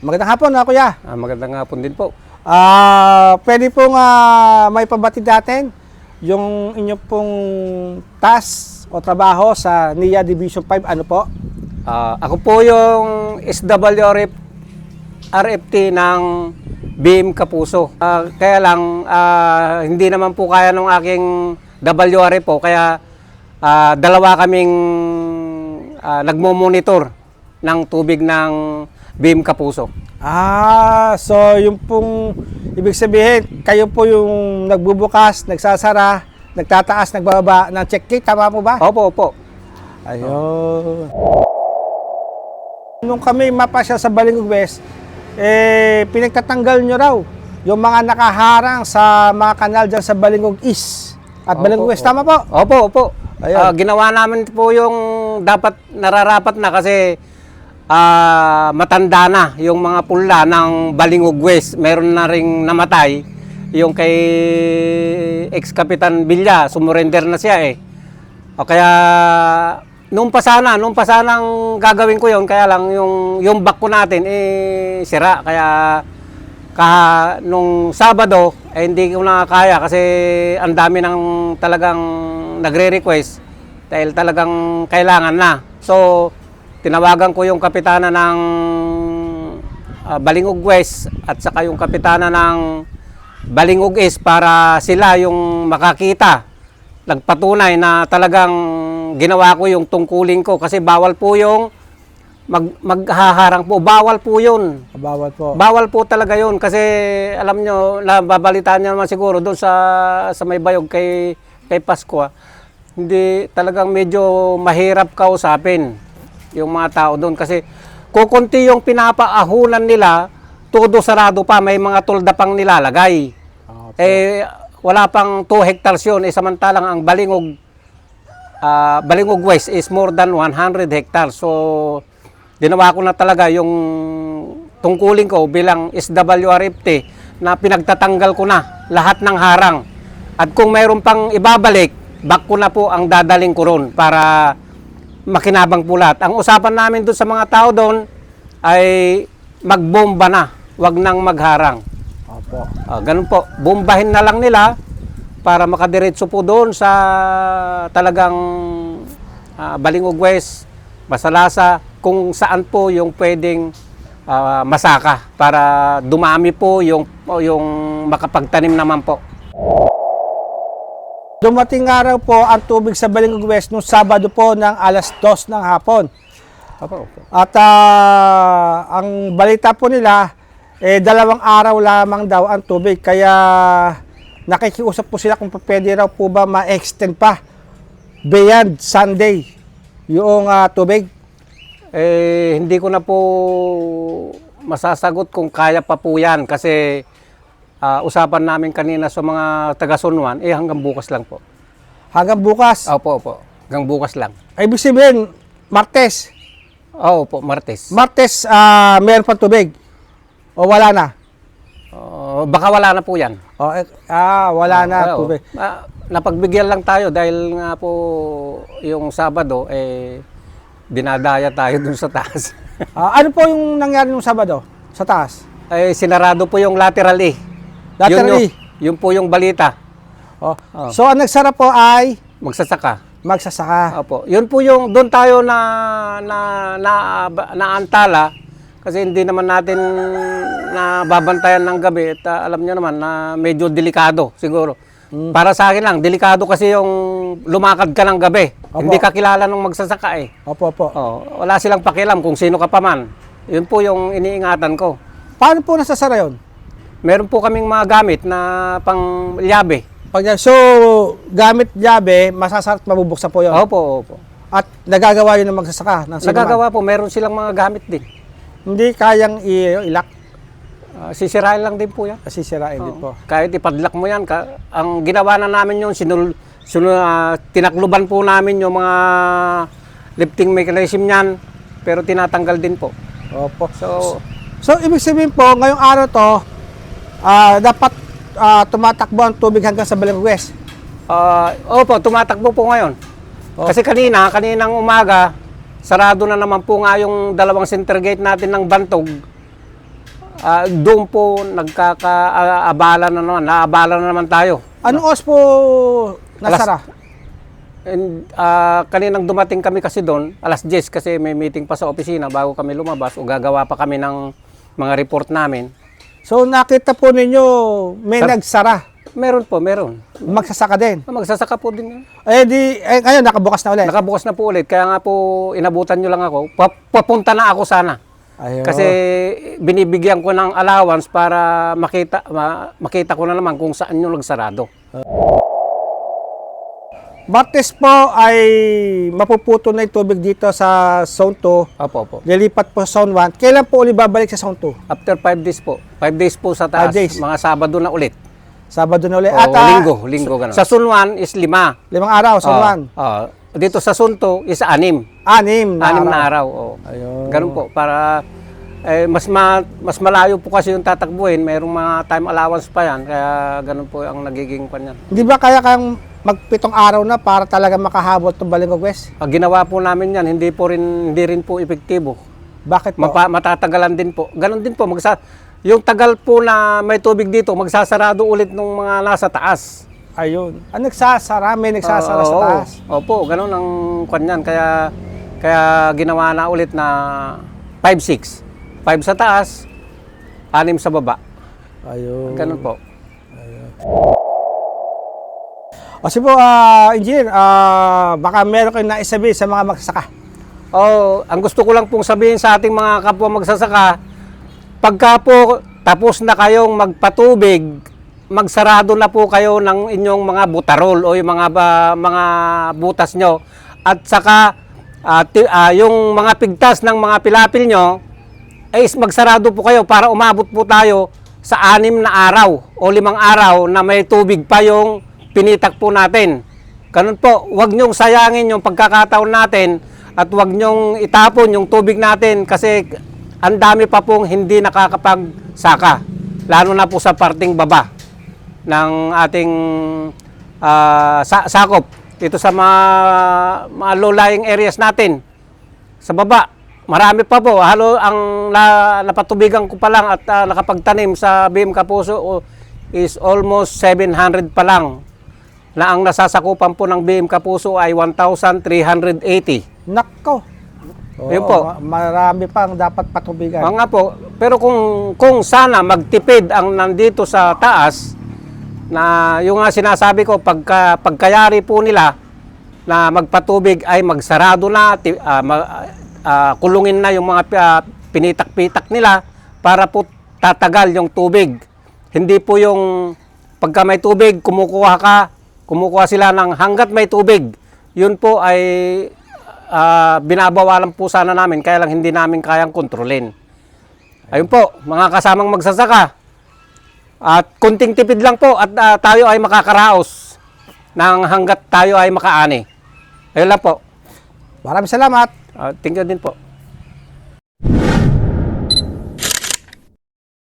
Magandang hapon, ah, kuya. Ah, magandang hapon din po. Ah, pwede pong ah, may pabatid natin yung inyo pong task o trabaho sa NIA Division 5. Ano po? Ah, ako po yung SWRF RFT ng BIM Kapuso. Ah, kaya lang, ah, hindi naman po kaya ng aking WRF po. Kaya ah, dalawa kaming ah, nagmo-monitor ng tubig ng BIM Kapuso. Ah, so yung pong ibig sabihin, kayo po yung nagbubukas, nagsasara, nagtataas, nagbababa ng check gate. Tama po ba? Opo, opo. Ayun. Nung kami mapasya sa Balingog West, eh, pinagtatanggal nyo raw yung mga nakaharang sa mga kanal dyan sa Balingog East at Opo, Balingog West. opo. Tama po? Opo, opo. Ayun. Ah, ginawa namin po yung dapat nararapat na kasi ah, matanda na yung mga pula ng Balingog West. Meron na ring namatay yung kay ex-kapitan Villa, sumurrender na siya eh. O kaya nung pa sana, nung pa sanang gagawin ko yon kaya lang yung yung back ko natin eh sira kaya kaha nung Sabado eh, hindi ko na kaya kasi ang dami ng talagang nagre-request dahil talagang kailangan na. So tinawagan ko yung kapitana ng ah, Balingog West at saka yung kapitana ng Balingog East para sila yung makakita nagpatunay na talagang ginawa ko yung tungkulin ko kasi bawal po yung mag, maghaharang po. Bawal po yun. Bawal po. Bawal po talaga yun kasi alam nyo, nababalitaan nyo naman siguro doon sa, sa may bayog kay, kay Pasko. ah. Hindi talagang medyo mahirap kausapin yung mga tao doon kasi kukunti yung pinapaahunan nila, todo sarado pa, may mga tulda pang nilalagay. Opo. Eh, wala pang 2 hectares yun. Eh, samantalang ang Balingog, ah, Balingog West is more than 100 hectares. So, ginawa ko na talaga yung tungkulin ko bilang SWRFT na pinagtatanggal ko na lahat ng harang. At kung mayroon pang ibabalik, back ko na po ang dadaling ko ron para makinabang po lahat. Ang usapan namin doon sa mga tao doon ay magbomba na, wag nang magharang. Opo. Ah, ganun po. Bombahin na lang nila para makadiretso po doon sa talagang ah, Balingog West, Masalasa, kung saan po yung pwedeng ah, masaka para dumami po yung yung makapagtanim naman po. Dumating araw po ang tubig sa Balingog West nung Sabado po ng alas 2 ng hapon. At ah, ang balita po nila, eh, dalawang araw lamang daw ang tubig. Kaya nakikiusap po sila kung pwede raw po ba ma-extend pa beyond Sunday yung ah, tubig. Eh, hindi ko na po masasagot kung kaya pa po yan kasi ah, usapan namin kanina sa mga taga-Sunwan, eh hanggang bukas lang po. Hanggang bukas. Opo, opo. Hanggang bukas lang. Ay, ibig sabihin, Martes. Oo po, Martes. Martes, ah meron pa tubig. O wala na? Oh, baka wala na po yan. O, eh, ah, wala na Oo. tubig. Ah, napagbigyan lang tayo dahil nga po yung Sabado, eh, dinadaya tayo dun sa taas. Ah, ano po yung nangyari nung Sabado sa taas? eh, sinarado po yung lateral E. Lateral yun, E. yung- Yun po yung balita. Oh. Oo. So, ang nagsara po ay Magsasaka. magsasaka. Opo. Yun po yung doon tayo na na na naantala kasi hindi naman natin na babantayan ng gabi at ah, alam niyo naman na medyo delikado siguro. Para sa akin lang, delikado kasi yung lumakad ka ng gabi. Opo. Hindi ka kilala nung magsasaka eh. Opo, opo. Oh, wala silang pakialam kung sino ka pa man. Yun po yung iniingatan ko. Paano po nasasara yun? Meron po kaming mga gamit na pang lyabe. Pag, so, gamit llabe, masasara at mabubuksan po yun. Opo, opo. At nagagawa yun ng magsasaka. Ng sinuman. Nagagawa po, meron silang mga gamit din. Hindi kayang ilak. Ah, sisirain lang din po yan. Kasi sirain din po. Kahit ipadlock mo yan, ka, ang ginawa na namin yung sinul, sinul, ah, tinakluban po namin yung mga lifting mechanism niyan, pero tinatanggal din po. Opo. So, So, ibig sabihin po, ngayong araw to, ah, dapat ah, tumatakbo ang tubig hanggang sa Balangog West. ah, opo, tumatakbo po ngayon. Oh. Kasi kanina, kaninang umaga, sarado na naman po nga yung dalawang center gate natin ng Bantog. ah, doon po nagkakaabala na naman, naabala na naman tayo. Anong oras po nasara? And ah, kaninang dumating kami kasi doon, alas 10 kasi may meeting pa sa opisina bago kami lumabas o gagawa pa kami ng mga report namin. So nakita po ninyo may Sar- nagsara. Meron po, meron. Magsasaka din. Ah, Magsasaka po din yun. Eh di, eh, ngayon nakabukas na ulit. Nakabukas na po ulit, kaya nga po inabutan nyo lang ako. Pa- papunta na ako sana. Ayun. Kasi binibigyan ko ng allowance para makita ma- makita ko na naman kung saan yung nagsarado. Martes po ay mapuputo na yung tubig dito sa Zone 2. Opo, opo. Lilipat po sa Zone 1. Kailan po ulit babalik sa Zone 2? After 5 days po. 5 days po sa taas. Five days. Mga Sabado na ulit. Sabado na ulit. O, ah, linggo, linggo ganun. Sa Sunwan is lima. limang araw, Zone 1. Oo. dito sa Sunto is anim. Anim na anim araw. na araw. oo. Ayun. Ganun po para eh, mas ma- mas malayo po kasi yung tatakbuhin, mayroong mga time allowance pa yan, kaya ganun po ang nagiging kanyan. Hindi ba kaya kang magpitong araw na para talaga makahabot ng Balingog West? Ang ginawa po namin yan, hindi po rin hindi rin po epektibo. Bakit po? Mapa, matatagalan din po. Ganun din po magsa yung tagal po na may tubig dito, magsasarado ulit ng mga nasa taas. Ayun. Ah, nagsasara, may nagsasara sa Oo, taas. Opo, ganun ang kanyan. Kaya, kaya ginawa na ulit na 5-6. 5 sa taas, 6 sa baba. Ayun. Ganun po. O sige ah, engineer, ah, baka meron kayong naisabi sa mga magsasaka. Oh, ang gusto ko lang pong sabihin sa ating mga kapwa magsasaka, pagka po tapos na kayong magpatubig, magsarado na po kayo ng inyong mga butarol o yung mga ba- mga butas nyo at saka ti- ah, yung mga pigtas ng mga pilapil nyo ay is magsarado po kayo para umabot po tayo sa anim na araw o limang araw na may tubig pa yung pinitak po natin. Ganun po, huwag nyong sayangin yung pagkakataon natin at huwag nyong itapon yung tubig natin kasi ang dami pa pong hindi nakakapagsaka. Lalo na po sa parting baba ng ating ah, sa- sakop dito sa mga, mga low-lying areas natin. Sa baba, marami pa po. Halo ang na, napatubigan ko pa lang at ah, nakapagtanim sa BM Kapuso is almost 700 pa lang na ang nasasakupan po ng BM Kapuso ay 1,380. Nako. Oo, Yun po. ma- Marami pang dapat patubigan. Oo nga po. Pero kung, kung sana magtipid ang nandito sa taas, na yung nga sinasabi ko, pagka, pagkayari po nila na magpatubig ay magsarado na, ti, ah, ma- ah, kulungin na yung mga ah, pinitak-pitak nila para po tatagal yung tubig. Hindi po yung pagka may tubig, kumukuha ka, kumukuha sila ng hanggat may tubig. Yun po ay ah, binabawalan po sana namin, kaya lang hindi namin kayang kontrolin. Ayun po, mga kasamang magsasaka. At kunting tipid lang po at ah, tayo ay makakaraos ng hanggat tayo ay makaani. Ayun lang po. Maraming salamat. Ah, thank you din po.